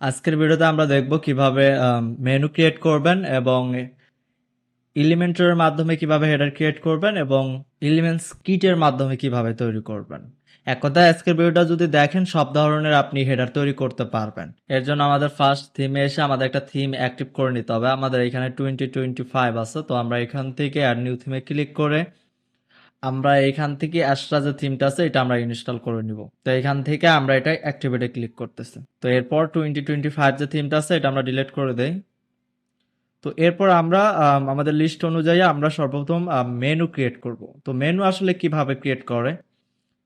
আজকের ভিডিওতে আমরা দেখব কীভাবে মেনু ক্রিয়েট করবেন এবং এলিমেন্টরের মাধ্যমে কীভাবে হেডার ক্রিয়েট করবেন এবং এলিমেন্টস কিটের মাধ্যমে কীভাবে তৈরি করবেন। এক কথায় আজকের ভিডিওটা যদি দেখেন, সব ধরনের আপনি হেডার তৈরি করতে পারবেন। এর জন্য আমাদের ফার্স্ট থিমে এসে আমাদের একটা থিম অ্যাক্টিভ করে নিতে হবে। আমাদের এখানে টোয়েন্টি টোয়েন্টি ফাইভ আছে, তো আমরা এখান থেকে অ্যাড নিউ থিমে ক্লিক করে আমরা এখান থেকে অ্যাস্ট্রা যে থিমটা আছে, এটা আমরা ইনস্টল করে নিব। তো এখান থেকে আমরা এটা অ্যাক্টিভেটে ক্লিক করতেছি। তো এরপর টোয়েন্টি টোয়েন্টি ফাইভ যে থিমটা আছে, এটা আমরা ডিলিট করে দেই। তো এরপর আমরা আমাদের লিস্ট অনুযায়ী আমরা সর্বপ্রথম মেনু ক্রিয়েট করব। তো মেনু আসলে কীভাবে ক্রিয়েট করে?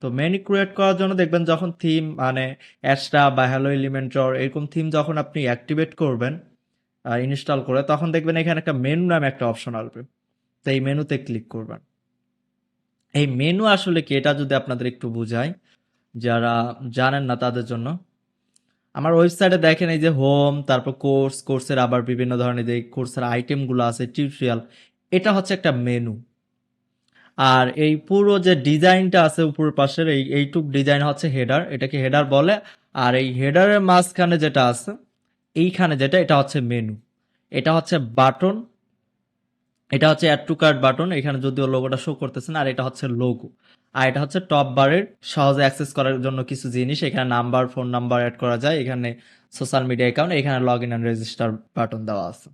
তো মেনু ক্রিয়েট করার জন্য দেখবেন যখন থিম মানে অ্যাস্ট্রা বা হ্যালো এলিমেন্টর এরকম থিম যখন আপনি অ্যাক্টিভেট করবেন ইনস্টল করে, তখন দেখবেন এখানে একটা মেনু নামে একটা অপশন আসবে। তো এই মেনুতে ক্লিক করবেন। এই মেনু আসলে কি? এটা যদি আপনাদের একটু বুঝাই, যারা জানেন না তাদের জন্য। আমার ওয়েবসাইটে দেখেন এই যে হোম তারপর কোর্স কোর্সের আবার বিভিন্ন ধরনের যে কোর্সের আইটেমগুলো আছে টিউটোরিয়াল এটা হচ্ছে একটা মেনু আর এই পুরো যে ডিজাইনটা আছে উপরের পাশের, এই, এইটুক ডিজাইন হচ্ছে হেডার এটাকে হেডার বলে। আর এই হেডারের মাঝখানে যেটা আছে, এইখানে যেটা, এটা হচ্ছে মেনু এটা হচ্ছে বাটন এটা হচ্ছে অ্যাড টু কার্ড বাটন এখানে যদিও লোগোটা শো করতেছেন আর এটা হচ্ছে লোগো আর এটা হচ্ছে টপ বারের সহজে অ্যাক্সেস করার জন্য কিছু জিনিস, এখানে নাম্বার ফোন নাম্বার অ্যাড করা যায়, এখানে সোশ্যাল মিডিয়া অ্যাকাউন্ট এখানে log in and register button দেওয়া আছে।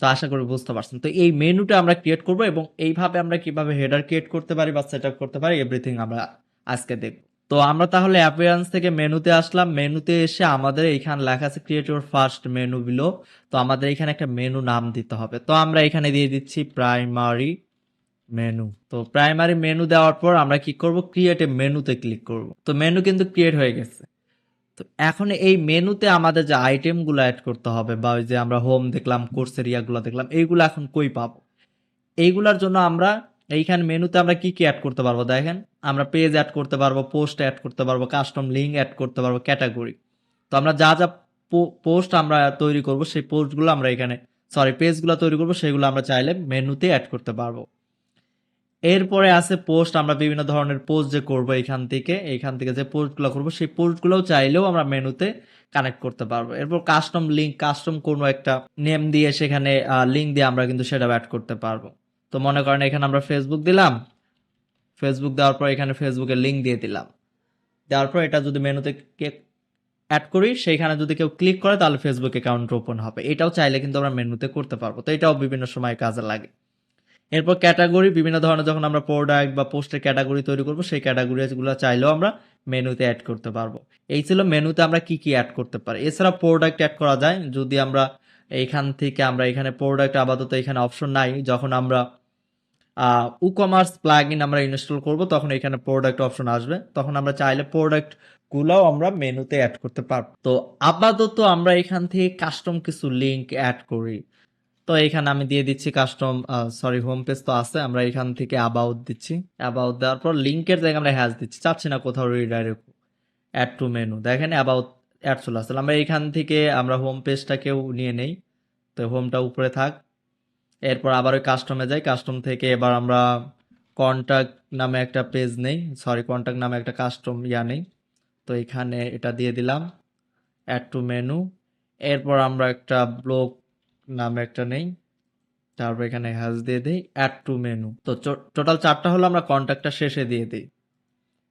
তো আশা করি বুঝতে পারছেন। তো এই মেনুটা আমরা ক্রিয়েট করব এবং এইভাবে আমরা কীভাবে হেডার ক্রিয়েট করতে পারি বা সেট করতে পারি এভরিথিং আমরা আজকে দেখব। তো আমরা তাহলে অ্যাপিয়ারেন্স থেকে মেনুতে আসলাম। মেনুতে এসে আমাদের এখানে লেখা আছে create your first menu below তো আমাদের এখানে একটা মেনু নাম দিতে হবে। তো আমরা এখানে দিয়ে দিচ্ছি প্রাইমারি মেনু তো প্রাইমারি মেনু দেওয়ার পর আমরা কি করব? ক্রিয়েট এ মেনুতে ক্লিক করব। তো মেনু কিন্তু ক্রিয়েট হয়ে গেছে। তো এখন এই মেনুতে আমাদের যে আইটেমগুলো অ্যাড করতে হবে বা ওই যে আমরা হোম দেখলাম কোর্স এরিয়াগুলো দেখলাম, এইগুলো এখন কই পাবো? এইগুলোর জন্য আমরা এইখানে মেনুতে আমরা কি কি অ্যাড করতে পারব দেখেন? আমরা পেজ অ্যাড করতে পারব পোস্ট অ্যাড করতে পারব কাস্টম লিঙ্ক অ্যাড করতে পারব ক্যাটাগরি তো আমরা যা যা পোস্ট আমরা তৈরি করব, সেই পোস্টগুলো আমরা এখানে সরি পেজগুলো তৈরি করব, সেগুলো আমরা চাইলে মেনুতে অ্যাড করতে পারব। এরপরে আছে পোস্ট আমরা বিভিন্ন ধরনের পোস্ট যে করব এখান থেকে এখান থেকে যে পোস্টগুলো করব, সেই পোস্টগুলোও চাইলেও আমরা মেনুতে কানেক্ট করতে পারব। এরপর কাস্টম লিঙ্ক কাস্টম কোনো একটা নেম দিয়ে সেখানে লিঙ্ক দিয়ে আমরা কিন্তু সেটা অ্যাড করতে পারব। তো মনে করেন এখানে আমরা ফেসবুক দিলাম। ফেসবুক দেওয়ার পর এখানে ফেসবুকের লিঙ্ক দিয়ে দিলাম। দেওয়ার পর এটা যদি মেনুতে অ্যাড করি, সেইখানে যদি কেউ ক্লিক করে, তাহলে ফেসবুক অ্যাকাউন্ট ওপেন হবে। এটাও চাইলে কিন্তু আমরা মেনুতে করতে পারব। তো এটাও বিভিন্ন সময় কাজে লাগে। এরপর ক্যাটাগরি বিভিন্ন ধরনের যখন আমরা প্রোডাক্ট বা পোস্টের ক্যাটাগরি তৈরি করব, সেই ক্যাটাগরিগুলো চাইলেও আমরা মেনুতে অ্যাড করতে পারব। এই ছিল মেনুতে আমরা কি কি অ্যাড করতে পারি। এছাড়া প্রোডাক্ট অ্যাড করা যায়। যদি আমরা এইখান থেকে আমরা এখানে প্রোডাক্ট আপাতত এখানে অপশন নাই, যখন আমরা ই কমার্স প্লাগ ইন আমরা ইনস্টল করব, তখন এখানে প্রোডাক্ট অপশন আসবে। তখন আমরা চাইলে প্রোডাক্ট গুলাও আমরা মেনুতে অ্যাড করতে পারব। তো আপাতত আমরা এখান থেকে কাস্টম কিছু লিংক অ্যাড করি। তো এখানে আমি দিয়ে দিচ্ছি কাস্টম সরি হোম পেজ তো আছে, আমরা এখান থেকে অ্যাবাউট দিচ্ছি। অ্যাবাউট দেওয়ার পর লিঙ্কের জায়গায় আমরা হ্যাজ দিচ্ছি। চাচ্ছি না কোথাও রিডাইরেক্ট অ্যাড টু মেনু দেখেন অ্যাবাউট অ্যাড চলে আসলে আমরা এখান থেকে আমরা হোম পেজটাকেও নিয়ে নেই। তো হোমটা উপরে থাক। এরপর আবার ওই কাস্টমে যাই। কাস্টম থেকে এবার আমরা কন্ট্যাক্ট নামে একটা পেজ নেই। সরি কন্ট্যাক্ট নামে একটা কাস্টম ইয়া নেই। তো এখানে এটা দিয়ে দিলাম। অ্যাড টু মেনু এরপর আমরা একটা ব্লক নামে একটা নেই। তারপর এখানে হ্যাশ দিয়ে দিই। অ্যাড টু মেনু তো টোটাল চারটা হলো আমরা কন্ট্যাক্টটা শেষে দিয়ে দিই।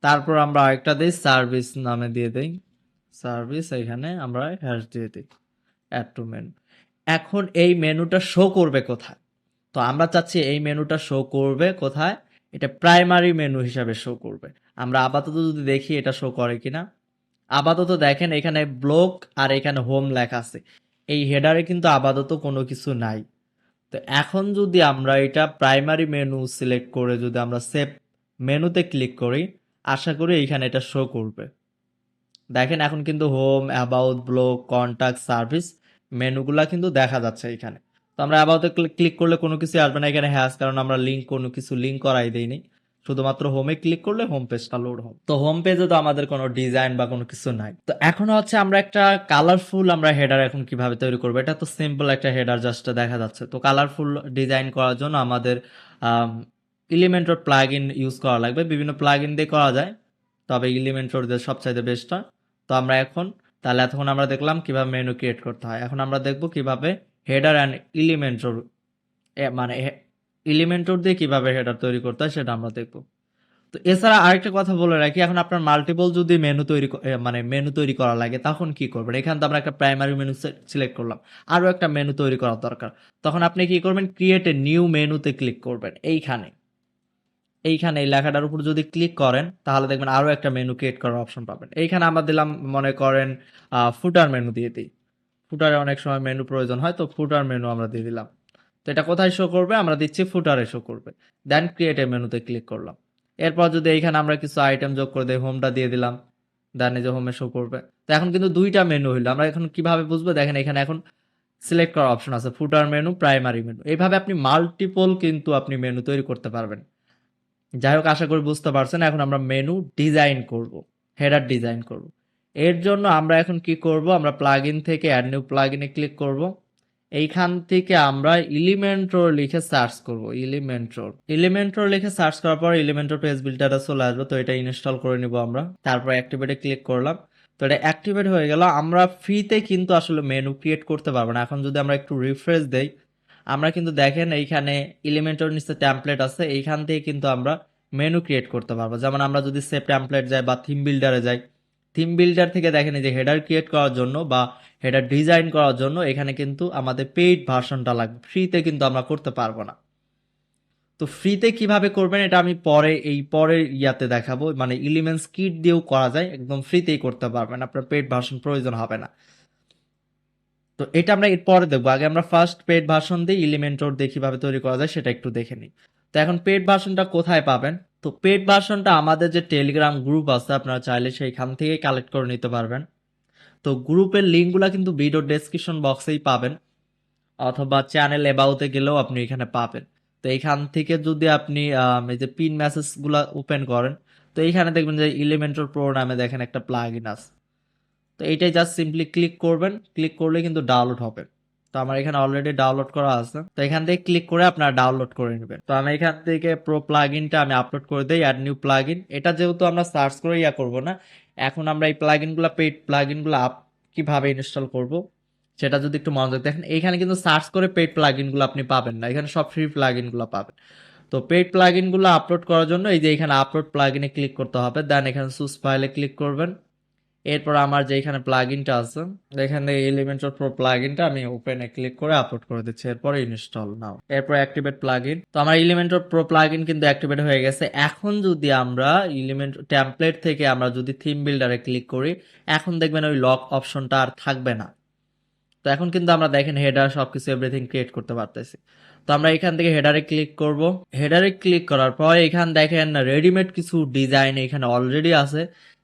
তারপর আমরা আরেকটা দিই সার্ভিস নামে দিয়ে দিই। সার্ভিস এখানে আমরা হ্যাশ দিয়ে দিই। অ্যাড টু মেনু এখন এই মেনুটা শো করবে কোথায়? তো আমরা চাচ্ছি এই মেনুটা শো করবে কোথায়? এটা প্রাইমারি মেনু হিসাবে শো করবে। আমরা আপাতত যদি দেখি এটা শো করে কিনা। আপাতত দেখেন এখানে ব্লক আর এখানে হোম লেখা আছে। এই হেডারে কিন্তু আপাতত কোনো কিছু নাই। তো এখন যদি আমরা এটা প্রাইমারি মেনু সিলেক্ট করে যদি আমরা সেভ মেনুতে ক্লিক করি, আশা করি এইখানে এটা শো করবে। দেখেন এখন কিন্তু home about block contact service মেনুগুলা কিন্তু দেখা যাচ্ছে এখানে। তো আমরা অ্যাবাউটে ক্লিক করলে কোনো কিছু আসবে না এখানে হ্যাশ কারণ আমরা লিঙ্ক কোনো কিছু লিঙ্ক করাই দেইনি। শুধুমাত্র হোমে ক্লিক করলে হোম পেজটা লোড হবে। তো হোম পেজে তো আমাদের কোনো ডিজাইন বা কোনো কিছু নাই। তো এখন হচ্ছে আমরা একটা কালারফুল আমরা হেডার এখন কীভাবে তৈরি করব? এটা তো সিম্পল একটা হেডার জাস্ট দেখা যাচ্ছে। তো কালারফুল ডিজাইন করার জন্য আমাদের ইলিমেন্টর প্লাগ ইন ইউজ করা লাগবে। বিভিন্ন প্লাগ ইন দিয়ে করা যায়। তবে ইলিমেন্টর সবচাইতে বেস্টটা তো আমরা এখন তাহলে এতক্ষণ আমরা দেখলাম কীভাবে মেনু ক্রিয়েট করতে হয়। এখন আমরা দেখব কীভাবে হেডার অ্যান্ড এলিমেন্টর মানে এলিমেন্টর দিয়ে কীভাবে হেডার তৈরি করতে হয় সেটা আমরা দেখব। তো এছাড়া আরেকটা কথা বলে রাখি, এখন আপনার মাল্টিপল যদি মেনু তৈরি মানে মেনু তৈরি করা লাগে, তখন কি করবেন? এখানে তো আমরা একটা প্রাইমারি মেনু সিলেক্ট করলাম, আরও একটা মেনু তৈরি করা দরকার। তখন আপনি কি করবেন? ক্রিয়েট এ নিউ মেনুতে ক্লিক করবেন, এইখানে। এইখানে এই লেখাটার উপর যদি ক্লিক করেন, তাহলে দেখবেন আরও একটা মেনু ক্রিয়েট করার অপশন পাবেন। এইখানে আমরা দিলাম, মনে করেন ফুটার মেনু দিয়ে দিই। ফুটারে অনেক সময় মেনু প্রয়োজন হয়, তো ফুটার মেনু আমরা দিয়ে দিলাম। তো এটা কোথায় শো করবে? আমরা দিচ্ছি ফুটারে শো করবে। দেন ক্রিয়েট মেনুতে ক্লিক করলাম। এরপর যদি এইখানে আমরা কিছু আইটেম যোগ করে দিই হোমটা দিয়ে দিলাম। দেন এই যে হোমে শো করবে। তো এখন কিন্তু দুইটা মেনু হইল। আমরা এখন কীভাবে বুঝব? দেখেন এখানে এখন সিলেক্ট করার অপশন আছে ফুটার মেনু প্রাইমারি মেনু এইভাবে আপনি মাল্টিপল কিন্তু আপনি মেনু তৈরি করতে পারবেন। যাই হোক আশা করি বুঝতে পারছেন, এখন আমরা মেনু ডিজাইন করব হেডার ডিজাইন করব। এর জন্য আমরা এখন কি করব, আমরা প্লাগইন থেকে অ্যাড নিউ প্লাগইনে ক্লিক করব। এইখান থেকে আমরা ইলিমেন্টর লিখে সার্চ করব ইলিমেন্টর ইলিমেন্টর লিখে সার্চ করার পর ইলিমেন্টর পেজ বিল্ডারটা চলে আসবে, তো এটা ইনস্টল করে নিব আমরা। তারপর অ্যাক্টিভেটে ক্লিক করলাম, তো এটা অ্যাক্টিভেট হয়ে গেল। আমরা ফ্রিতে কিন্তু আসলে মেনু ক্রিয়েট করতে পারব না। এখন যদি আমরা একটু রিফ্রেশ দেই আমরা কিন্তু দেখেন এইখানে এলিমেন্টর নিচে ট্যাম্পলেট আছে, এইখান থেকে কিন্তু আমরা মেনু ক্রিয়েট করতে পারব। যেমন আমরা যদি সেভ ট্যাম্পলেট যাই বা থিম বিল্ডারে যাই থিম বিল্ডার থেকে দেখেন এই যে হেডার ক্রিয়েট করার জন্য বা হেডার ডিজাইন করার জন্য এখানে কিন্তু আমাদের পেইড ভার্সনটা লাগবে। ফ্রিতে কিন্তু আমরা করতে পারব না। তো ফ্রিতে কীভাবে করবেন এটা আমি পরে, এই পরের ইয়াতে দেখাবো। মানে ইলিমেন্টস কিট দিয়েও করা যায়, একদম ফ্রিতেই করতে পারবেন। আপনার পেড ভার্সন প্রয়োজন হবে না। তো এটা আমরা এর পরে দেখব। আগে আমরা ফার্স্ট পেড ভার্সন দিয়ে ইলিমেন্টর দিয়ে কীভাবে তৈরি করা যায় সেটা একটু দেখে নিই। তো এখন পেড ভার্সনটা কোথায় পাবেন? তো পেড ভার্সনটা আমাদের যে টেলিগ্রাম গ্রুপ আছে, আপনারা চাইলে সেইখান থেকে কালেক্ট করে নিতে পারবেন। তো গ্রুপের লিঙ্কগুলো কিন্তু ভিডিও ডেসক্রিপশন বক্সেই পাবেন, অথবা চ্যানেল এবাউতে গেলেও আপনি এখানে পাবেন। তো এইখান থেকে যদি আপনি এই যে পিন মেসেজগুলো ওপেন করেন, তো এইখানে দেখবেন যে ইলিমেন্টর প্রো নামে দেখেন একটা প্লাগ ইন আছে। তো এইটাই জাস্ট সিম্পলি ক্লিক করবেন। ক্লিক করলে কিন্তু ডাউনলোড হবে। তো আমার এখানে অলরেডি ডাউনলোড করা আছে। তো এখান থেকে ক্লিক করে আপনারা ডাউনলোড করে নেবেন। তো আমি এখান থেকে প্রো প্লাগ ইনটা আমি আপলোড করে দিই অ্যাড নিউ প্লাগ ইন এটা যেহেতু আমরা সার্চ করে ইয়া করব না, এখন আমরা এই প্লাগ ইনগুলো পেড প্লাগ ইনগুলো আপ কীভাবে ইনস্টল করব, সেটা যদি একটু মনোযোগ দেখেন, এইখানে কিন্তু সার্চ করে পেড প্লাগ ইনগুলো আপনি পাবেন না। এখানে সব ফ্রি প্লাগ ইনগুলো পাবেন। তো পেড প্লাগ ইনগুলো আপলোড করার জন্য এই যে এখানে আপলোড প্লাগ ইনে ক্লিক করতে হবে। দেন এখানে সুস ফাইলে ক্লিক করবেন। এরপর আমার যে এখানে প্লাগ ইনটা আছে, এখানে এলিমেন্টর প্রো প্লাগ ইনটা আমি ওপেনে ক্লিক করে আপলোড করে দিচ্ছি। এরপর ইনস্টল নাও এরপর অ্যাক্টিভেট প্লাগ ইন তো আমার এলিমেন্টর প্রো প্লাগ ইন কিন্তু অ্যাক্টিভেট হয়ে গেছে। এখন যদি আমরা এলিমেন্ট টেমপ্লেট থেকে আমরা যদি থিম বিল্ডারে ক্লিক করি, এখন দেখবেন ওই লক অপশনটা আর থাকবে না। তো এখন কিন্তু আমরা দেখেন হেডার সবকিছু এভরিথিং ক্রিয়েট করতে পারতেছি। তো আমরা এখান থেকে হেডারে ক্লিক করব। হেডারে ক্লিক করার পর এখান দেখেন রেডিমেড কিছু ডিজাইন এখানে অলরেডি আছে।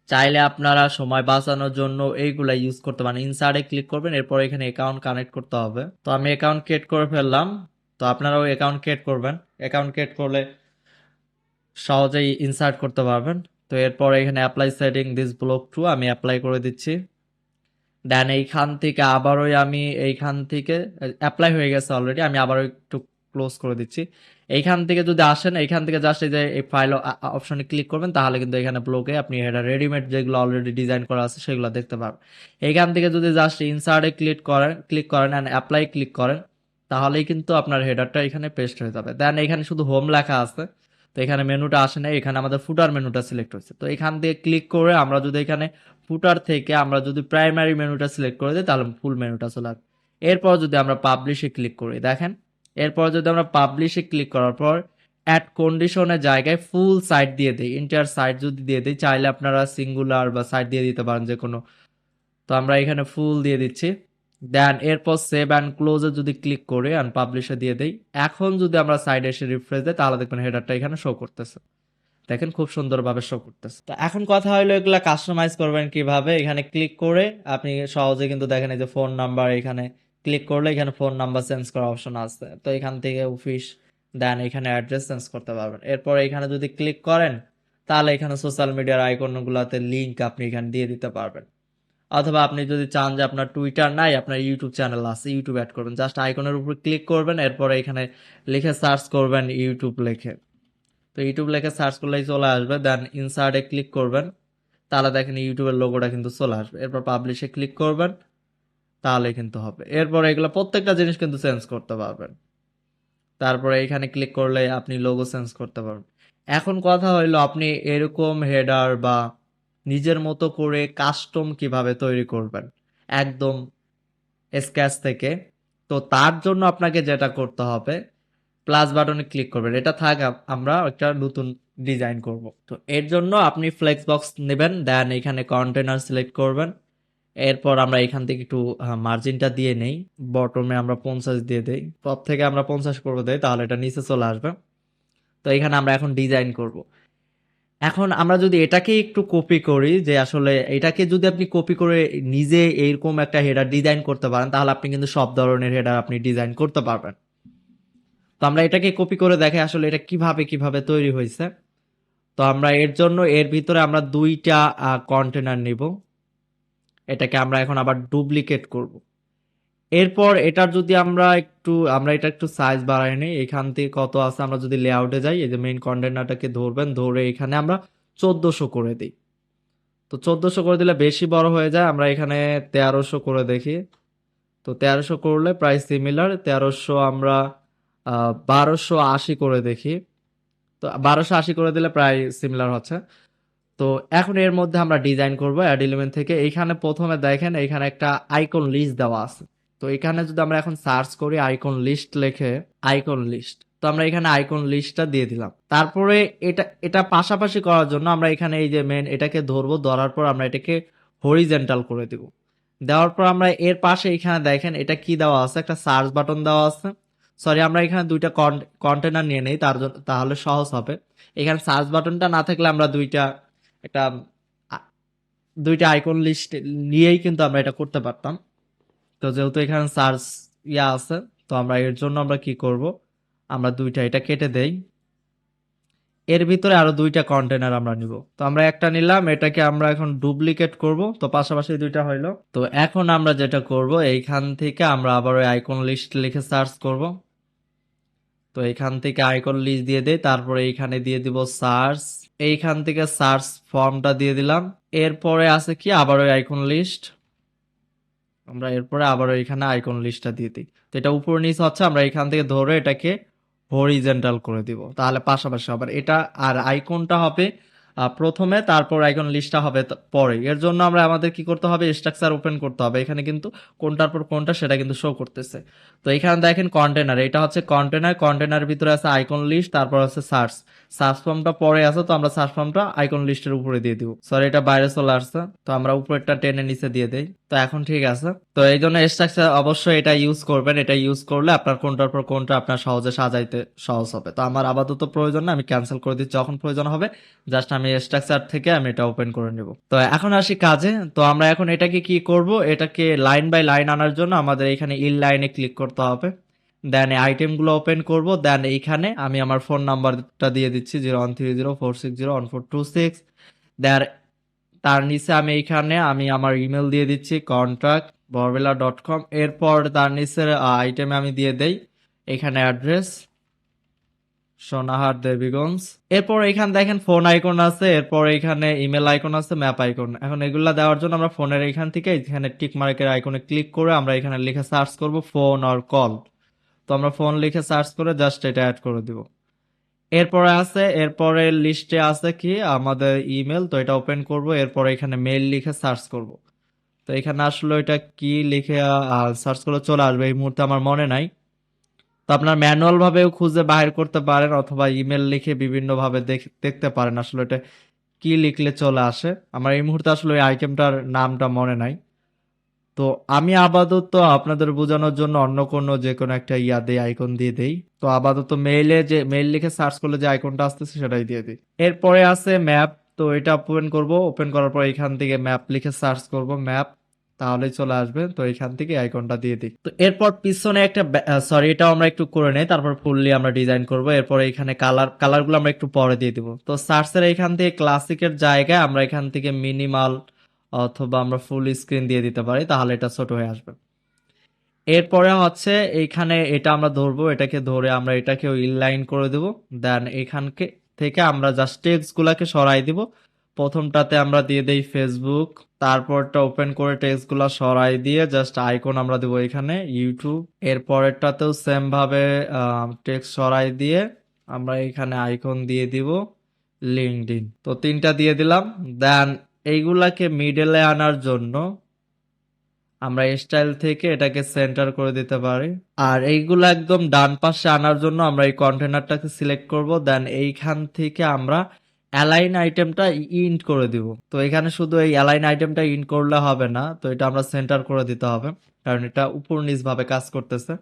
চাইলে আপনারা সময় বাঁচানোর জন্য এইগুলা ইউজ করতে পারেন। ইনসার্টে ক্লিক করবেন, এরপর এখানে অ্যাকাউন্ট কানেক্ট করতে হবে। তো আমি অ্যাকাউন্ট ক্রিয়েট করে ফেললাম। তো আপনারাও অ্যাকাউন্ট ক্রিয়েট করবেন। অ্যাকাউন্ট ক্রিয়েট করলে সহজেই ইনসার্ট করতে পারবেন। তো এরপর এখানে apply setting this block to আমি অ্যাপ্লাই করে দিচ্ছি। দেন এইখান থেকে আবারও আমি এইখান থেকে অ্যাপ্লাই হয়ে গেছে অলরেডি আমি আবারও একটু ক্লোজ করে দিচ্ছি। এইখান থেকে যদি আসেন, এইখান থেকে জাস্ট এই যে এই ফাইল অপশনে ক্লিক করবেন, তাহলে কিন্তু এখানে ব্লকে আপনি এটা রেডিমেড যেগুলো অলরেডি ডিজাইন করা আছে, সেগুলো দেখতে পাবেন। এইখান থেকে যদি জাস্ট ইনসার্টে ক্লিক করেন ক্লিক করেন অ্যান্ড অ্যাপ্লাই ক্লিক করেন, তাহলেই কিন্তু আপনার হেডারটা এখানে পেস্ট হয়ে যাবে। দেন এখানে শুধু হোম লেখা আছে, তো এখানে মেনুটা আসে না এখানে আমাদের ফুটার মেনুটা সিলেক্ট হয়েছে। তো এখান থেকে ক্লিক করে আমরা যদি এখানে ফুটার থেকে আমরা যদি প্রাইমারি মেনুটা সিলেক্ট করে দিই, তাহলে ফুল মেনুটা চলে আসবে। এরপর যদি আমরা পাবলিশে ক্লিক করি, দেখেন এরপর যদি আমরা পাবলিশে ক্লিক করার পর অ্যাড কন্ডিশনের জায়গায় ফুল সাইট দিয়ে দিই ইন্টার সাইট যদি দিয়ে দিই, চাইলে আপনারা সিঙ্গুলার বা সাইট দিয়ে দিতে পারেন যে কোনো তো আমরা এখানে ফুল দিয়ে দিচ্ছি। দেন এরপর সেভ অ্যান্ড ক্লোজে যদি ক্লিক করে অ্যান্ড পাবলিশে দিয়ে দিই, এখন যদি আমরা সাইডে এসে রিফ্রেশ দিই, তাহলে দেখবেন হেডারটা এখানে শো করতেছে। দেখেন খুব সুন্দরভাবে শো করতেছে। তো এখন কথা হলো এগুলা কাস্টমাইজ করবেন কীভাবে? এখানে ক্লিক করে আপনি সহজে কিন্তু দেখেন এই যে ফোন নাম্বার এখানে ক্লিক করলে এখানে ফোন নাম্বার চেঞ্জ করার অপশন আছে। তো এখান থেকে অফিস দেন এখানে অ্যাড্রেস চেঞ্জ করতে পারবেন। এরপর এখানে যদি ক্লিক করেন, তাহলে এখানে সোশ্যাল মিডিয়ার আইকনগুলোতে লিঙ্ক আপনি এখানে দিয়ে দিতে পারবেন। অথবা আপনি যদি চান যে আপনার টুইটার নাই, আপনার ইউটিউব চ্যানেল আছে ইউটিউব অ্যাড করবেন। জাস্ট আইকনের উপর ক্লিক করবেন, এরপরে এখানে লিখে সার্চ করবেন ইউটিউব লিখে। তো ইউটিউব লিখে সার্চ করলেই চলে আসবে দেন ইনসার্টে ক্লিক করবেন। তাহলে দেখেন ইউটিউবের লোগোটা কিন্তু চলে আসবে। এরপর পাবলিশে ক্লিক করবেন। তাহলে কিন্তু হবে। এরপর এগুলো প্রত্যেকটা জিনিস কিন্তু চেঞ্জ করতে পারবেন। তারপরে এখানে ক্লিক করলে আপনি লোগো চেঞ্জ করতে পারবেন। এখন কথা হইল আপনি এরকম হেডার বা নিজের মতো করে কাস্টম কীভাবে তৈরি করবেন? একদম স্ক্যাচ থেকে। তো তার জন্য আপনাকে যেটা করতে হবে প্লাস বাটনে ক্লিক করবেন। এটা থাক আমরা একটা নতুন ডিজাইন করব। তো এর জন্য আপনি ফ্লেক্স বক্স নেবেন দেন এখানে কন্টেনার সিলেক্ট করবেন। এরপর আমরা এখান থেকে একটু মার্জিনটা দিয়ে নেই। বটমে আমরা পঞ্চাশ দিয়ে দেই। টপ থেকে আমরা পঞ্চাশ করব দেই, তাহলে এটা নিচে চলে আসবে। তো এখানে আমরা এখন ডিজাইন করব। এখন আমরা যদি এটাকে একটু কপি করি যে আসলে এটাকে যদি আপনি কপি করে নিজে এইরকম একটা হেডার ডিজাইন করতে পারেন, তাহলে আপনি কিন্তু সব ধরনের হেডার আপনি ডিজাইন করতে পারবেন। তো আমরা এটাকে কপি করে দেখে আসলে এটা কীভাবে কীভাবে তৈরি হয়েছে। তো আমরা এর জন্য, এর ভিতরে আমরা দুইটা কন্টেনার নিব। এটাকে আমরা এখন আবার ডুপ্লিকেট করব। এরপর এটার যদি আমরা একটু, আমরা এটা একটু সাইজ বাড়াই নিই, এখান থেকে কত আছে আমরা যদি লেআউটে যাই, এই যে মেইন কন্টেনারটাকে ধরবেন, ধরে এখানে আমরা চোদ্দোশো করে দিই। তো চোদ্দোশো করে দিলে বেশি বড় হয়ে যায়, আমরা এখানে তেরোশো করে দেখি। তো তেরোশো করলে প্রায় সিমিলার তেরোশো আমরা বারোশো আশি করে দেখি। তো বারোশো আশি করে দিলে প্রায় সিমিলার হচ্ছে। তো এখন এর মধ্যে আমরা ডিজাইন করব অ্যাড এলিমেন্ট থেকে। এইখানে প্রথমে দেখেন এখানে একটা আইকন লিস্ট দেওয়া আছে। তো এখানে যদি আমরা এখন সার্চ করি আইকন লিস্ট লেখে আইকন লিস্ট তো আমরা এখানে আইকন লিস্টটা দিয়ে দিলাম। তারপরে এটা এটা পাশাপাশি করার জন্য আমরা এখানে এই যে মেন এটাকে ধরবো, ধরার পর আমরা এটাকে হরিজেন্টাল করে দিব। দেওয়ার পর আমরা এর পাশে এখানে দেখেন, এটা কি দেওয়া আছে? একটা সার্চ বাটন দেওয়া আছে। সরি আমরা এখানে দুইটা কন্টেনার নিয়ে নেই, তার জন্য, তাহলে সহজ হবে। এখানে সার্চ বাটনটা না থাকলে আমরা দুইটা একটা দুইটা আইকন লিস্ট নিয়েই কিন্তু আমরা এটা করতে পারতাম। তো যেহেতু এখানে সার্চ ইয়া আছে, তো আমরা এর জন্য আমরা কি করব? আমরা দুইটা এটা কেটে দেই। এর ভিতরে আরও দুইটা কন্টেনার আমরা নিব। তো আমরা একটা নিলাম, এটাকে আমরা এখন ডুপ্লিকেট করব। তো পাশাপাশি দুইটা হইল। তো এখন আমরা যেটা করব, এইখান থেকে আমরা আবার ওই আইকন লিস্ট লিখে সার্চ করব। তো এইখান থেকে আইকন লিস্ট দিয়ে দেই, তারপরে এইখানে দিয়ে দিব সার্চ এইখান থেকে সার্চ ফর্মটা দিয়ে দিলাম। এরপরে আছে কি? আবার ওই আইকন লিস্ট আমরা এরপরে আবার এখানে আইকন লিস্টটা দিয়ে দিই। তো এটা উপর নিচে হচ্ছে, আমরা এখান থেকে ধরে এটাকে হরিজেন্টাল করে দিব। তাহলে পাশাপাশি আবার এটা আর আইকনটা হবে প্রথমে, তারপর আইকন লিস্টটা হবে পরে। এর জন্য আমরা আমাদের কি করতে হবে? স্ট্রাকচার ওপেন করতে হবে। এখানে কিন্তু কোনটার পর কোনটা সেটা কিন্তু শো করতেছে। তো এখানে দেখেন কন্টেনার এটা হচ্ছে কন্টেনার কন্টেনার ভিতরে আছে আইকন লিস্ট তারপর আছে সার্চ সার্চ ফর্মটা পরে আছে, তো আমরা সার্চ ফর্মটা আইকন লিস্টের উপরে দিয়ে দিব। সরি এটা বাইরে চলে আসছে। তো আমরা উপরেরটা টেনে নিচে দিয়ে দেই। তো এখন ঠিক আছে। তো এই জন্য স্ট্রাকচার অবশ্যই এটা ইউজ করবেন। এটা ইউজ করলে আপনার কোনটার পর কোনটা আপনার সহজে সাজাইতে সহজ হবে। তো আমার আপাতত প্রয়োজন না, আমি ক্যান্সেল করে দিচ্ছি যখন প্রয়োজন হবে। জাস্ট আমি স্ট্রাকচার থেকে আমি এটা ওপেন করে নেব। তো এখন আসি কাজে। তো আমরা এখন এটাকে কি করব? এটাকে লাইন বাই লাইন আনার জন্য আমাদের এখানে ইল লাইনে ক্লিক করতে হবে। দেন আইটেমগুলো ওপেন করব। দেন এইখানে আমি আমার ফোন নাম্বারটা দিয়ে দিচ্ছি zero one three zero four six zero one four two six then তার নিচে আমি এইখানে আমি আমার ইমেল দিয়ে দিচ্ছি কন্ট্রাক্ট বরবেলা ডট কম এরপর তার নিচের আইটেমে আমি দিয়ে দেই, এখানে অ্যাড্রেস সোনাহাট দেবীগঞ্জ। এরপর এখানে দেখেন ফোন আইকন আছে, এরপর এখানে ইমেল আইকন আছে ম্যাপ আইকন এখন এগুলা দেওয়ার জন্য আমরা ফোনের এখান থেকে এখানে টিক মার্কের আইকনে ক্লিক করে আমরা এখানে লিখে সার্চ করব ফোন আর কল তো আমরা ফোন লিখে সার্চ করে জাস্ট এটা অ্যাড করে দিব। এরপরে আছে এরপরে লিস্টে আছে কি? আমাদের ইমেল তো এটা ওপেন করব, এরপরে এখানে মেইল লিখে সার্চ করব। তো এখানে আসলে এটা কি লিখে সার্চ করলে চলে আসবে, এই মুহূর্তে আমার মনে নাই। তো আপনার ম্যানুয়াল ভাবেও খুঁজে বাইর করতে পারেন, অথবা ইমেল লিখে বিভিন্ন ভাবে দেখ- দেখতে পারেন আসলে এটা কি লিখলে চলে আসে। আমার এই মুহূর্তে আসলে ওই আইটেমটার নামটা মনে নাই। তো আমি আপাতত আপনাদের বোঝানোর জন্য অন্য কোনো যে কোনো একটা ইয়া দেই আইকন দিয়ে দেই। তো আপাতত মেইলে যে মেইল লিখে সার্চ করলে যে আইকনটা আসতেছে সেটাই দিয়ে দিই। এরপরে আছে ম্যাপ তো এটা ওপেন করব। ওপেন করার পর এখান থেকে ম্যাপ লিখে সার্চ করব ম্যাপ তাহলেই চলে আসবে। তো এখান থেকে আইকনটা দিয়ে দিই। তো এরপর পিছনে একটা সরি এটাও আমরা একটু করে নেই। তারপর ফুললি আমরা ডিজাইন করব। এরপর এখানে কালার কালারগুলো আমরা একটু পরে দিয়ে দিব। তো সার্চের এখান থেকে ক্লাসিকের জায়গায় আমরা এখান থেকে মিনিমাল অথবা আমরা ফুল স্ক্রিন দিয়ে দিতে পারি, তাহলে এটা ছোট হয়ে আসবে। এরপরে হচ্ছে এইখানে এটা আমরা ধরবো, এটাকে ধরে আমরা এটাকে ইনলাইন করে দেব। দেন এখানকে থেকে আমরা জাস্ট টেক্সট গুলাকে সরাই দিব। প্রথমটাতে আমরা দিয়ে দেই ফেসবুক তারপরটা ওপেন করে টেক্সটগুলো সরাই দিয়ে জাস্ট আইকন আমরা দেবো এখানে ইউটিউব এর পরেরটাতেও সেম ভাবে টেক্সট সরাই দিয়ে আমরা এখানে আইকন দিয়ে দিব লিঙ্কডইন তো তিনটা দিয়ে দিলাম। দেন এইগুলাকে মিডলে আনার জন্য আমরা স্টাইল থেকে এটাকে সেন্টার করে দিতে পারি। আর এইগুলো একদম ডান পাশে আনার জন্য আমরা এই কন্টেনারটাকে সিলেক্ট করব দেন এইখান থেকে আমরা অ্যালাইন আইটেমটা ইন্ট করে দিব। তো এখানে শুধু এই অ্যালাইন আইটেমটা ইন্ট করলে হবে না, তো এটা আমরা সেন্টার করে দিতে হবে, কারণ এটা উপর নিচ ভাবে কাজ করতেছে।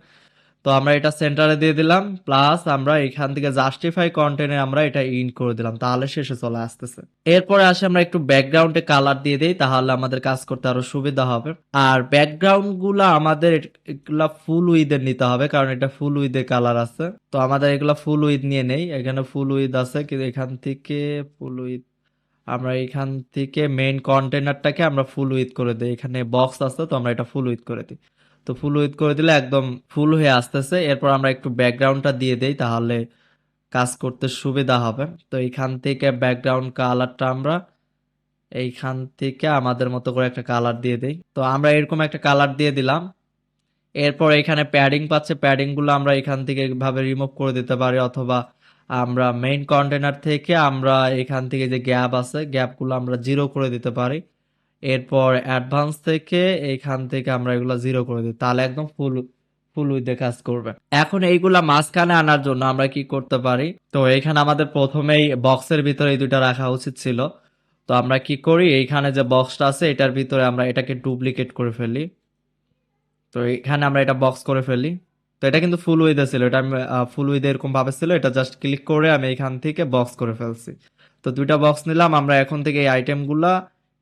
তো আমরা এটা সেন্টারে দিয়ে দিলাম প্লাস আমরা এখান থেকে জাস্টিফাই কন্টেন্টে আমরা এটা ইন্ট করে দিলাম, তাহলে শেষে চলে আসতেছে। এরপরে আসে আমরা একটু ব্যাকগ্রাউন্ডে কালার দিয়ে দিই, তাহলে আমাদের কাজ করতে আরও সুবিধা হবে। আর ব্যাকগ্রাউন্ডগুলা আমাদের এগুলা ফুল উইথের নিতে হবে, কারণ এটা ফুল উইথে কালার আছে। তো আমাদের এগুলা ফুল উইথ নিয়ে নেই, এখানে ফুল উইথ আছে, কিন্তু এখান থেকে ফুল উইথ আমরা এখান থেকে মেইন কন্টেনারটাকে আমরা ফুল উইথ করে দিই, এখানে বক্স আছে, তো আমরা এটা ফুল উইথ করে দিই। তো ফুল উইথ করে দিলে একদম ফুল হয়ে আসতেছে। এরপর আমরা একটু ব্যাকগ্রাউন্ডটা দিয়ে দেই, তাহলে কাজ করতে সুবিধা হবে। তো এইখান থেকে ব্যাকগ্রাউন্ড কালারটা আমরা এইখান থেকে আমাদের মতো করে একটা কালার দিয়ে দেই। তো আমরা এরকম একটা কালার দিয়ে দিলাম। এরপর এখানে প্যাডিং পাচ্ছে প্যাডিংগুলো আমরা এখান থেকে এভাবে রিমুভ করে দিতে পারি, অথবা আমরা মেইন কন্টেনার থেকে আমরা এখান থেকে যে গ্যাপ আছে গ্যাপগুলো আমরা জিরো করে দিতে পারি। এরপর অ্যাডভান্স থেকে এখান থেকে আমরা এগুলো জিরো করে দিই, তাহলে একদম ফুল ফুল উইথে কাজ করবে। এখন এইগুলা মাঝখানে আনার জন্য আমরা কি করতে পারি? তো এখানে আমাদের প্রথমেই বক্সের ভিতরে এই দুইটা রাখা উচিত ছিল। তো আমরা কি করি? এইখানে যে বক্সটা আছে, এটার ভিতরে আমরা এটাকে ডুপ্লিকেট করে ফেলি। তো এখানে আমরা এটা বক্স করে ফেলি। তো এটা কিন্তু ফুল উইথে ছিল, এটা আমি ফুল উইথে এরকম ভাবে ছিল, এটা জাস্ট ক্লিক করে আমি এখান থেকে বক্স করে ফেলছি। তো দুইটা বক্স নিলাম, আমরা এখন থেকে এই আইটেমগুলা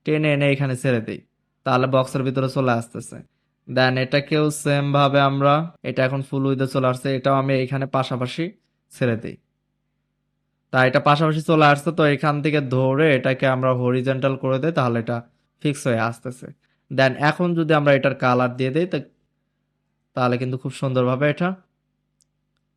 টেনে এনে এখানে ছেড়ে দিই। তাহলে বক্সের ভিতরে চলে আসতেছে। দেন এটাকেও সেম ভাবে আমরা, এটা এখন ফুল উইদে চলে আসছে, এটাও আমি এখানে পাশাপাশি ছেড়ে দিই। তা এটা পাশাপাশি চলে আসছে, তো এখান থেকে ধরে এটাকে আমরা হরিজেন্টাল করে দেই, তাহলে এটা ফিক্স হয়ে আসতেছে। দেন এখন যদি আমরা এটার কালার দিয়ে দিই তাহলে কিন্তু খুব সুন্দরভাবে এটা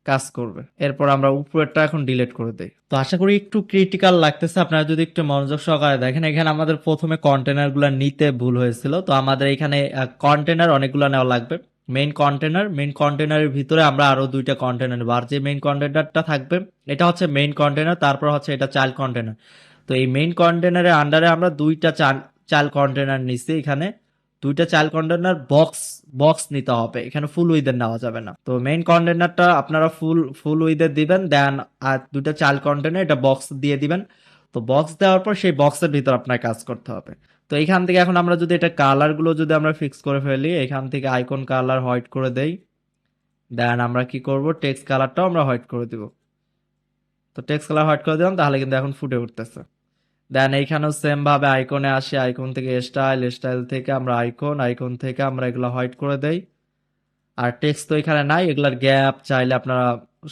কাজ করবে। এরপর আমরা উপরেরটা এখন ডিলিট করে দেই। তো আশা করি একটু ক্রিটিক্যাল লাগতেছে। আপনারা যদি একটু মনোযোগ সহকারে দেখেন, এখানে আমাদের প্রথমে কন্টেনারগুলা নিতে ভুল হয়েছিল। তো আমাদের এখানে কন্টেনার অনেকগুলো নেওয়া লাগবে। মেইন কন্টেনার মেইন কন্টেনারের ভিতরে আমরা আরও দুইটা কন্টেনার আর যে মেইন কন্টেনারটা থাকবে, এটা হচ্ছে মেইন কন্টেনার তারপর হচ্ছে এটা চাইল্ড কন্টেনার তো এই মেইন কন্টেনারের আন্ডারে আমরা দুইটা চাইল্ড কন্টেনার নিচ্ছি এখানে। দুইটা চাইল্ড কন্টেনার বক্স বক্স নিতে হবে। এখানে ফুল উইথের নেওয়া যাবে না। তো মেইন কন্টেনারটা আপনারা ফুল ফুল উইথের দিবেন দেন আর দুইটা চাইল্ড কন্টেনার এটা বক্স দিয়ে দিবেন। তো বক্স দেওয়ার পর সেই বক্সের ভিতর আপনার কাজ করতে হবে। তো এখান থেকে এখন আমরা যদি এটা কালারগুলো যদি আমরা ফিক্স করে ফেলি, এখান থেকে আইকন কালার হোয়াইট করে দেই। দেন আমরা কি করব? টেক্সট কালারটাও আমরা হোয়াইট করে দিব। তো টেক্সট কালার হোয়াইট করে দিলাম, তাহলে কিন্তু এখন ফুটে উঠতেছে। দেন এইখানেও সেম ভাবে আইকনে আসে। আইকন থেকে স্টাইল স্টাইল থেকে আমরা আইকন আইকন থেকে আমরা এগুলো হোয়াইট করে দেই। আর টেক্সট তো এখানে নাই, এগুলার গ্যাপ চাইলে আপনারা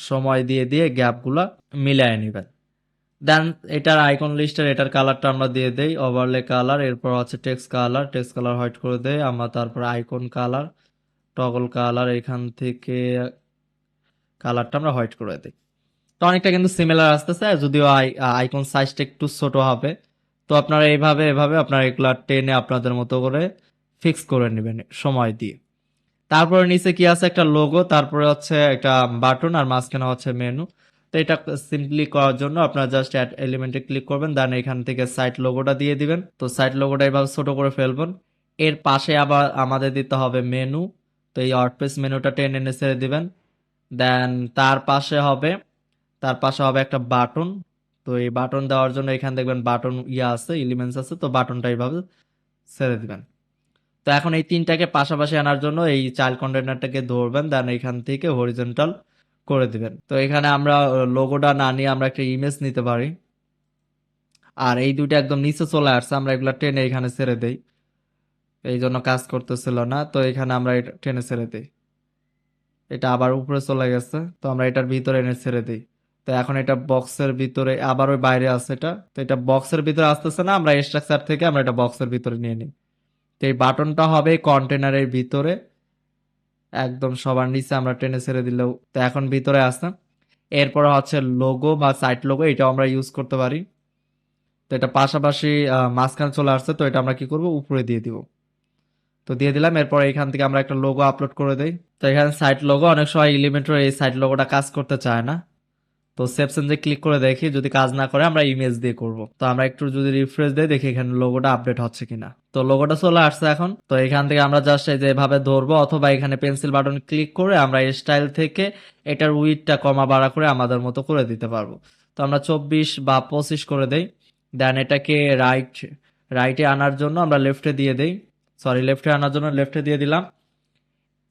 সময় দিয়ে দিয়ে গ্যাপগুলো মিলিয়ে নেবেন। দেন এটার আইকন লিস্টের এটার কালারটা আমরা দিয়ে দেই। ওভারলে কালার এরপর হচ্ছে text colour text colour white করে দেই। আমরা তারপর আইকন কালার টগল কালার এখান থেকে কালারটা আমরা হোয়াইট করে দিই। তো অনেকটা কিন্তু সিমিলার আসতেছে, যদিও আইকন সাইজটা একটু ছোট হবে। তো আপনারা এইভাবে, এভাবে আপনারা এগুলা টেনে আপনাদের মতো করে ফিক্স করে নেবেন সময় দিয়ে। তারপরে নিচে কি আছে? একটা লোগো তারপরে হচ্ছে একটা বাটন আর মাঝখানে হচ্ছে মেনু তো এটা সিম্পলি করার জন্য আপনারা জাস্ট অ্যাড এলিমেন্টে ক্লিক করবেন দেন এখান থেকে সাইট লোগোটা দিয়ে দিবেন। তো সাইট লোগোটা এইভাবে ছোট করে ফেলবেন। এর পাশে আবার আমাদের দিতে হবে মেনু তো এই ওয়ার্ডপ্রেস মেনুটা টেনে এনে ছেড়ে দিবেন। দেন তার পাশে হবে তার পাশে হবে একটা বাটন। তো এই বাটন দেওয়ার জন্য এখানে দেখবেন বাটন ইয়া আছে এলিমেন্টস আছে, তো বাটনটা এইভাবে ছেড়ে দিবেন। তো এখন এই তিনটাকে পাশাপাশি আনার জন্য এই চাইল্ড কন্টেনারটাকে ধরবেন, দেন এখান থেকে হরিজন্টাল করে দিবেন। তো এখানে আমরা লোগোটা না নিয়ে আমরা একটা ইমেজ নিতে পারি। আর এই দুইটা একদম নিচে চলে আসছে, আমরা এগুলো টেনে এখানে ছেড়ে দেই। এই জন্য কাজ করতেছিল না, তো এখানে আমরা এটা টেনে ছেড়ে দিই। এটা আবার উপরে চলে গেছে, তো আমরা এটার ভিতরে এনে ছেড়ে দিই। তো এখন এটা বক্সের ভিতরে আবার ওই বাইরে আছে এটা। তো এটা বক্সের ভিতরে আসতেছে না, আমরা স্ট্রাকচার থেকে আমরা এটা বক্সের ভিতরে নিয়ে নিই। তো এই বাটনটা হবে কন্টেনারের ভিতরে। একদম সবার নিচে আমরা টেনে ছেড়ে দিলেও। তো এখন ভিতরে আসে এরপর হচ্ছে লোগো বা সাইট লোগো এটাও আমরা ইউজ করতে পারি। তো এটা পাশাপাশি মাঝখানে চলে আসছে, তো এটা আমরা কি করব? উপরে দিয়ে দিব। তো দিয়ে দিলাম, এরপর এখান থেকে আমরা একটা লোগো আপলোড করে দেই। তো এখানে সাইট লোগো অনেক সময় এলিমেন্টর এই সাইট লোগোটা কাজ করতে চায় না। তো সেপশন যে ক্লিক করে দেখি যদি কাজ না করে আমরা ইমেজ দিয়ে করব। তো আমরা একটু যদি রিফ্রেশ দেই, দেখি এখানে লোগোটা আপডেট হচ্ছে কিনা। তো লোগোটা চলে আসছে এখন। তো এখান থেকে আমরা জাস্ট এই যে এভাবে ধরবো, অথবা এখানে পেন্সিল বাটন ক্লিক করে আমরা স্টাইল থেকে এটার উইথটা কমা বাড়া করে আমাদের মতো করে দিতে পারব। তো আমরা চব্বিশ বা পঁচিশ করে দেই। দেন এটাকে রাইট রাইটে আনার জন্য আমরা লেফটে দিয়ে দেই। সরি লেফটে আনার জন্য লেফটে দিয়ে দিলাম।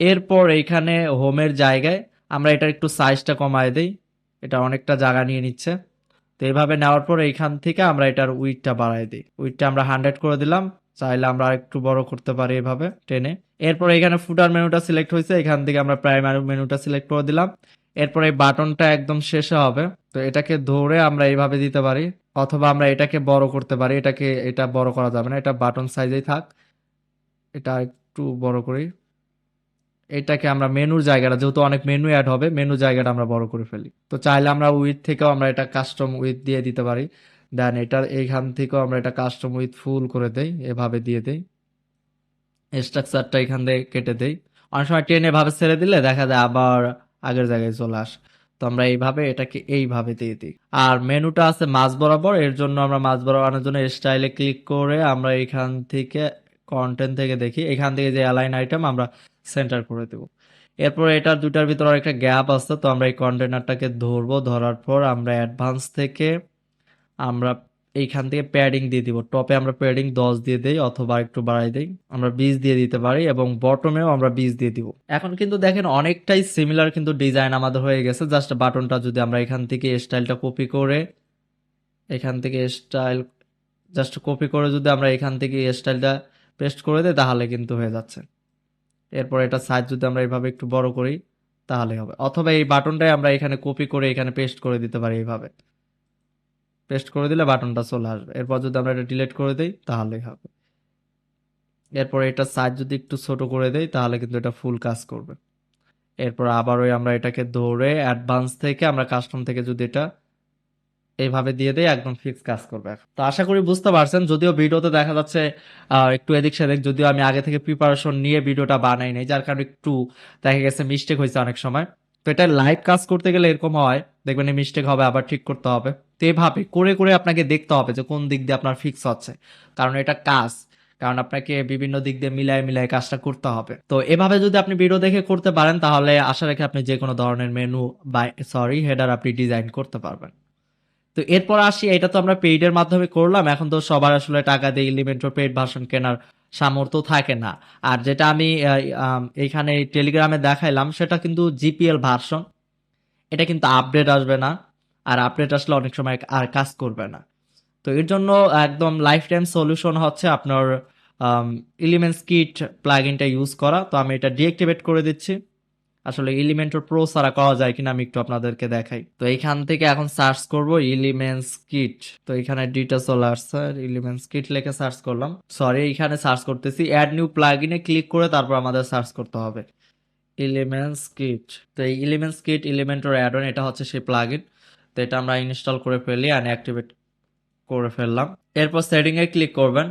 এরপর এইখানে হোমের জায়গায় আমরা এটার একটু সাইজটা কমায় দেই। এটা অনেকটা জায়গা নিয়ে নিচ্ছে। তো এইভাবে নেওয়ার পর এইখান থেকে আমরা এটার উইডটা বাড়াই দিই। উইডটা আমরা হান্ড্রেড করে দিলাম। চাইলে আমরা একটু বড় করতে পারি এভাবে, টেনে। এরপর এখানে ফুটার মেনুটা সিলেক্ট হয়েছে। এখান থেকে আমরা প্রাইমারি মেনুটা সিলেক্ট করে দিলাম। এরপর এই বাটনটা একদম শেষে হবে। তো এটাকে ধরে আমরা এইভাবে দিতে পারি। অথবা আমরা এটাকে বড় করতে পারি। এটাকে, এটা বড় করা যাবে না। এটা বাটন সাইজেই থাক। এটা একটু বড় করি। এটাকে আমরা মেনুর জায়গাটা, যেহেতু অনেক মেনু অ্যাড হবে মেনু জায়গাটা আমরা বড় করে ফেলি। তো চাইলে আমরা উইথ থেকেও আমরা এটা কাস্টম উইথ দিয়ে দিতে পারি। দেন এটা এইখান থেকেও আমরা এটা কাস্টম উইথ ফুল করে দেই, এভাবে দিয়ে দেই। স্ট্রাকচারটা এখান থেকে কেটে দেই। অনেক সময় টেনে এভাবে ছেড়ে দিলে দেখা যায় আবার আগের জায়গায় চলে আস। তো আমরা এইভাবে এটাকে এইভাবে দিয়ে দিই। আর মেনুটা আছে মাঝ বরাবর, এর জন্য আমরা মাঝ বরাবর আনার জন্য স্টাইলে ক্লিক করে আমরা এখান থেকে কন্টেন্ট থেকে দেখি। এখান থেকে যে অ্যালাইন আইটেম আমরা সেন্টার করে দেব। এরপর এটার দুটার ভিতরে একটা গ্যাপ আছে, তো আমরা এই কন্টেনারটাকে ধরবো, ধরার পর আমরা অ্যাডভান্স থেকে আমরা এইখান থেকে প্যাডিং দিয়ে দিব। টপে আমরা প্যাডিং দশ দিয়ে দিই অথবা একটু বাড়াই দিই, আমরা বিশ দিয়ে দিতে পারি এবং বটমেও আমরা বিশ দিয়ে দিব। এখন কিন্তু দেখেন অনেকটাই সিমিলার কিন্তু ডিজাইন আমাদের হয়ে গেছে জাস্ট বাটনটা যদি আমরা এখান থেকে স্টাইলটা কপি করে, এখান থেকে স্টাইল জাস্ট কপি করে যদি আমরা এখান থেকে স্টাইলটা পেস্ট করে দিই, তাহলে কিন্তু হয়ে যাচ্ছে। এরপর এটা সাইজ যদি আমরা এইভাবে একটু বড় করি, তাহলে হবে। অথবা এই বাটনটাই আমরা এখানে কপি করে এখানে পেস্ট করে দিতে পারি এইভাবে। পেস্ট করে দিলে বাটনটা চলে আসবে। এরপর যদি আমরা এটা ডিলিট করে দিই, তাহলেই হবে। এরপর এটা সাইজ যদি একটু ছোট করে দেই, তাহলে কিন্তু এটা ফুল কাজ করবে। এরপর আবারও আমরা এটাকে ধরে অ্যাডভান্স থেকে আমরা কাস্টম থেকে যদি এটা এইভাবে দিয়ে দিয়ে একদম ফিক্স কাজ করবে তো আশা করি বুঝতে পারছেন, যদিও ভিডিওতে দেখা যাচ্ছে একটু এদিক সেদিক, যদিও আমি আগে থেকে প্রিপারেশন নিয়ে ভিডিওটা বানাই নাই, যার কারণে একটু দেখা গেছে মিস্টেক হয়েছে অনেক সময়। তো এটা লাইভ কাজ করতে গেলে এরকম হয়, দেখবেন এই মিস্টেক হবে, আবার ঠিক করতে হবে। তো এভাবে করে করে আপনাকে দেখতে হবে যে কোন দিক দিয়ে আপনার ফিক্স হচ্ছে। কারণ এটা কাজ, কারণ আপনাকে বিভিন্ন দিক দিয়ে মিলায় মিলায় কাজটা করতে হবে। তো এভাবে যদি আপনি ভিডিও দেখে করতে পারেন, তাহলে আশা রেখে আপনি যে কোনো ধরনের মেনু বা সরি হেডার আপনি ডিজাইন করতে পারবেন। তো এরপর আসি, এটা তো আমরা পেইডের মাধ্যমে করলাম, এখন তো সবার আসলে টাকা দিয়ে ইলিমেন্টর পেইড ভার্সন কেনার সামর্থ্য থাকে না। আর যেটা আমি এখানে টেলিগ্রামে দেখাইলাম, সেটা কিন্তু জিপিএল ভার্সন এটা কিন্তু আপডেট আসবে না, আর আপডেট আসলে অনেক সময় আর কাজ করবে না। তো এর জন্য একদম লাইফ টাইম সলিউশন হচ্ছে আপনার এলিমেন্টস কিট প্লাগইনটা ইউজ করা, তো আমি এটা ডিঅ্যাক্টিভেট করে দিচ্ছি। আসলে এলিমেন্টর প্রো ছাড়া করা যায় কিনা আমি একটু আপনাদেরকে দেখাই। তো এইখান থেকে এখন সার্চ করব এলিমেন্টস কিট তো এখানে ডিটা চলে আসছে এলিমেন্টস কিট লিখে সার্চ করলাম। সরি এখানে সার্চ করতেছি। অ্যাড নিউ প্লাগইনে ক্লিক করে তারপর আমাদের সার্চ করতে হবে। এলিমেন্টস কিট তো এই elements kit Elementor add on এটা হচ্ছে সেই প্লাগইন তো এটা আমরা ইনস্টল করে ফেলি অ্যান্ড অ্যাক্টিভেট করে ফেললাম। এরপর সেটিং এ ক্লিক করবেন।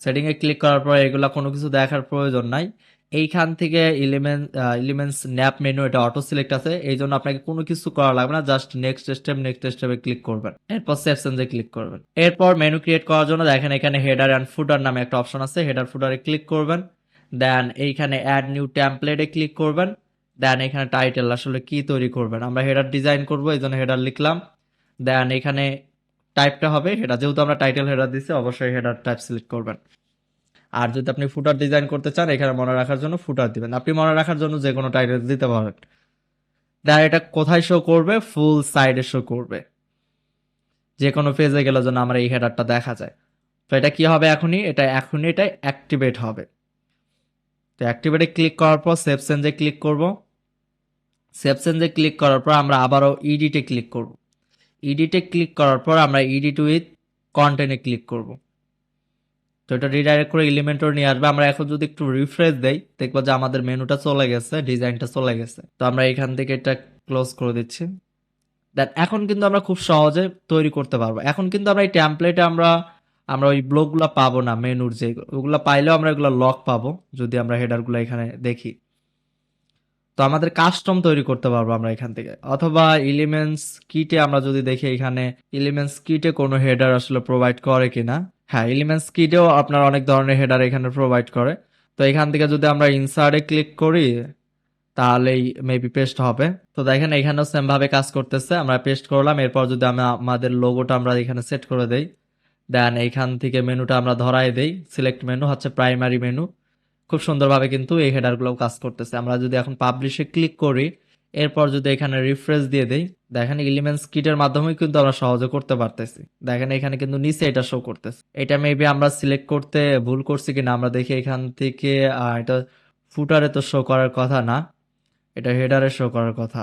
সেটিং এ ক্লিক করার পর এগুলা কোনো কিছু দেখার প্রয়োজন নাই। এইখান থেকে এলিমেন্ট এলিমেন্টস ন্যাপ মেনু এটা অটো সিলেক্ট আছে। এই জন্য আপনাকে কোনো কিছু করা লাগবে না জাস্ট নেক্সট স্টেপ নেক্সট স্টেপে ক্লিক করবেন। এরপর সেপশনসে ক্লিক করবেন। এরপর মেনু ক্রিয়েট করার জন্য দেখেন এখানে হেডার অ্যান্ড ফুটার নামে একটা অপশন আছে। হেডার ফুটারে ক্লিক করবেন। দেন এইখানে অ্যাড নিউ টেমপ্লেটে ক্লিক করবেন। দেন এখানে টাইটেল আসলে কি তৈরি করবেন? আমরা হেডার ডিজাইন করব এই জন্য হেডার লিখলাম। দেন এখানে টাইপটা হবে। হেডার যেহেতু আমরা টাইটেল হেডার দিচ্ছি অবশ্যই হেডার টাইপ সিলেক্ট করবেন। আর যদি আপনি ফুটার ডিজাইন করতে চান, এখানে মনে রাখার জন্য ফুটার দিবেন। আপনি মনে রাখার জন্য যে কোনো টাইটেল দিতে পারেন। দেন এটা কোথায় শো করবে? ফুল সাইডে শো করবে। যে কোনো পেজে গেলে যেন আমার এই হেডারটা দেখা যায়। তো এটা কি হবে এখনই? এটা এখনই এটা অ্যাক্টিভেট হবে। তো অ্যাক্টিভেটে ক্লিক করার পর সেভ চেঞ্জে ক্লিক করব। সেভ চেঞ্জে ক্লিক করার পর আমরা আবারও ইডিটে ক্লিক করব। ইডিটে ক্লিক করার পর আমরা ইডিট উইথ কন্টেন্টে ক্লিক করব। তো এটা রিডাইরেক্ট করে এলিমেন্টর নিয়ে আসবে। আমরা এখন যদি একটু রিফ্রেশ দেই, দেখব যে আমাদের মেনুটা চলে গেছে ডিজাইনটা চলে গেছে। তো আমরা এখান থেকে এটা ক্লোজ করে দিচ্ছি। দেন এখন কিন্তু আমরা খুব সহজে তৈরি করতে পারব। এখন কিন্তু আমরা এই টেমপ্লেটে আমরা আমরা ওই ব্লকগুলো পাবো না মেনুর যে ওগুলো পাইলেও আমরা এগুলো লক পাবো, যদি আমরা হেডারগুলো এখানে দেখি। তো আমাদের কাস্টম তৈরি করতে পারব আমরা এখান থেকে। অথবা এলিমেন্টস কিটে আমরা যদি দেখি এখানে এলিমেন্টস কিটে কোনো হেডার আসলে প্রোভাইড করে কিনা হ্যাঁ এলিমেন্টস কিটেও আপনার অনেক ধরনের হেডার এখানে প্রোভাইড করে। তো এখান থেকে যদি আমরা ইনসার্টে ক্লিক করি, তাহলেই মেবি পেস্ট হবে। তো দেখেন, এখানেও সেম ভাবে কাজ করতেছে। আমরা পেস্ট করলাম, এরপর যদি আমরা আমাদের লোগোটা আমরা এখানে সেট করে দেই দেন এইখান থেকে মেনুটা আমরা ধরাই দেই। সিলেক্ট মেনু হচ্ছে প্রাইমারি মেনু খুব সুন্দরভাবে কিন্তু এই হেডারগুলো কাজ করতেছে। আমরা যদি এখন পাবলিশে ক্লিক করি এরপর যদি এখানে রিফ্রেশ দিয়ে দেই, দেখেন এলিমেন্টস কিটের মাধ্যমে কিন্তু আমরা সহজে করতে পারতেছি। দেখেন এখানে কিন্তু নিচে এটা শো করতেছে। এটা মেবি আমরা সিলেক্ট করতে ভুল করছি কিনা, আমরা দেখি এখান থেকে এটা ফুটারে তো শো করার কথা না, এটা হেডারে শো করার কথা।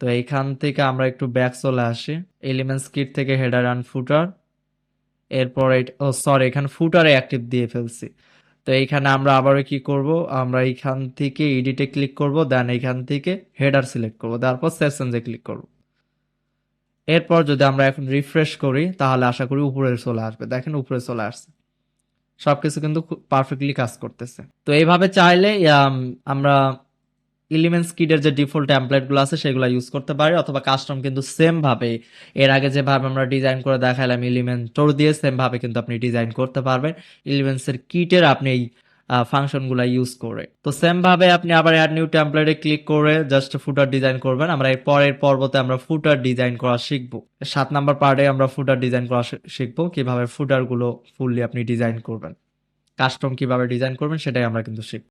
তো এইখান থেকে আমরা একটু ব্যাক চলে আসি। এলিমেন্টস কিট থেকে হেডার অ্যান্ড ফুটার এরপর ও সরি এখানে ফুটারে অ্যাক্টিভ দিয়ে ফেলছি। তো এইখানে আমরা আবারও কি করব? আমরা এইখান থেকে এডিটে ক্লিক করব দেন এইখান থেকে হেডার সিলেক্ট করব, তারপর সেকশনসে ক্লিক করব। এরপর যদি আমরা এখন রিফ্রেশ করি, তাহলে আশা করি উপরে চলে আসবে। দেখেন উপরে চলে আসছে। সবকিছু কিন্তু পারফেক্টলি কাজ করতেছে। তো এইভাবে চাইলে আমরা এলিমেন্টস কিটের যে ডিফল্ট টেমপ্লেটগুলো আছে, সেগুলো ইউজ করতে পারি, অথবা কাস্টম কিন্তু সেম ভাবে, এর আগে যেভাবে আমরা ডিজাইন করে দেখালাম এলিমেন্টর দিয়ে সেম ভাবে কিন্তু আপনি ডিজাইন করতে পারবেন। এলিমেন্টস এর কিটের আপনি এই ফাংশনগুলো ইউজ করে। তো সেম ভাবে আপনি আবার অ্যাড নিউ টেমপ্লেটে ক্লিক করে জাস্ট ফুটার ডিজাইন করবেন। আমরা এর পরের পর্বতে আমরা ফুটার ডিজাইন করা শিখব। সাত নাম্বার পার্টে আমরা ফুটার ডিজাইন করা শিখব, কীভাবে ফুটারগুলো ফুললি আপনি ডিজাইন করবেন। কাস্টম কীভাবে ডিজাইন করবেন, সেটাই আমরা কিন্তু শিখব।